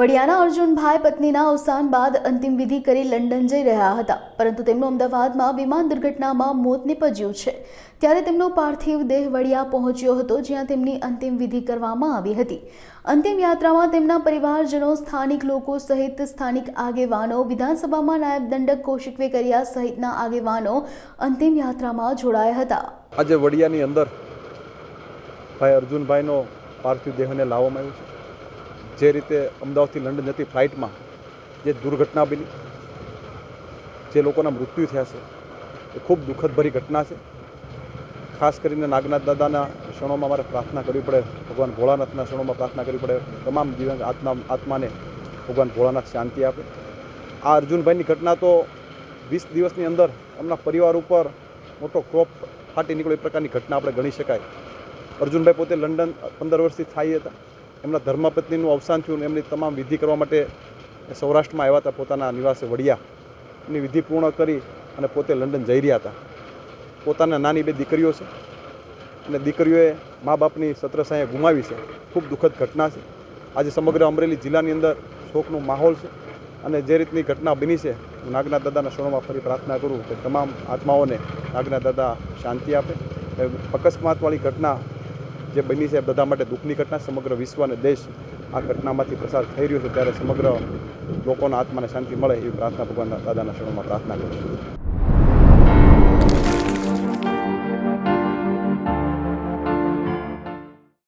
વડિયાના અર્જુનભાઈ પત્નીના અવસાન બાદ અંતિમ વિધિ કરી લંડન જઈ રહ્યા હતા. પરંતુ તેમનું અમદાવાદમાં વિમાન દુર્ઘટનામાં મોત નીપજ્યું છે. ત્યારે તેમનો પાર્થિવ દેહ વડિયા પહોંચ્યો હતો, જ્યાં તેમની અંતિમ વિધિ કરવામાં આવી હતી. અંતિમ યાત્રામાં તેમના પરિવારજનો, સ્થાનિક લોકો સહિત સ્થાનિક આગેવાનો, વિધાનસભામાં નાયબ દંડક કૌશિક વેકરિયા સહિતના આગેવાનો અંતિમ યાત્રામાં જોડાયા હતા. આજે વડિયાની અંદર ભાઈ અર્જુનભાઈનો પાર્થિવ દેહને લાવવામાં આવ્યો છે. જે રીતે અમદાવાદથી લંડન જતી ફ્લાઇટમાં જે દુર્ઘટના બની, જે લોકોના મૃત્યુ થયા છે, એ ખૂબ દુઃખદભરી ઘટના છે. ખાસ કરીને નાગનાથ દાદાના ક્ષણોમાં મારે પ્રાર્થના કરવી પડે, ભગવાન ભોળાનાથના ક્ષણોમાં પ્રાર્થના કરવી પડે. તમામ જીવન આત્મા, આત્માને ભગવાન ભોળાનાથ શાંતિ આપે. આ અર્જુનભાઈની ઘટના તો વીસ દિવસની અંદર એમના પરિવાર ઉપર મોટો ક્રોપ ફાટી નીકળ્યો. એ પ્રકારની ઘટના આપણે ગણી શકાય. અર્જુનભાઈ પોતે લંડન પંદર વર્ષથી સ્થાયી હતા. એમના ધર્મપત્નીનું અવસાન થયું એમની તમામ વિધિ કરવા માટે સૌરાષ્ટ્રમાં આવ્યા હતા પોતાના નિવાસે વડિયા વિધિ પૂર્ણ કરી અને પોતે લંડન જઈ રહ્યા હતા. પોતાના નાની બે દીકરીઓ છે અને દીકરીઓએ મા બાપની સત્રસાએ ગુમાવી છે. ખૂબ દુઃખદ ઘટના છે. આજે સમગ્ર અમરેલી જિલ્લાની અંદર શોકનો માહોલ છે અને જે રીતની ઘટના બની છે, હું નાગના દાદાના શરણોમાં ફરી પ્રાર્થના કરું કે તમામ આત્માઓને નાગના દાદા શાંતિ આપે. અકસ્માતવાળી ઘટના જે બની છે બધા માટે દુઃખની ઘટના, સમગ્ર વિશ્વ અને દેશ આ ઘટનામાંથી પસાર થઈ રહ્યો છે. ત્યારે સમગ્ર લોકોના આત્માને શાંતિ મળે એવી પ્રાર્થના ભગવાનના દાદાના શરણમાં પ્રાર્થના કરું છું.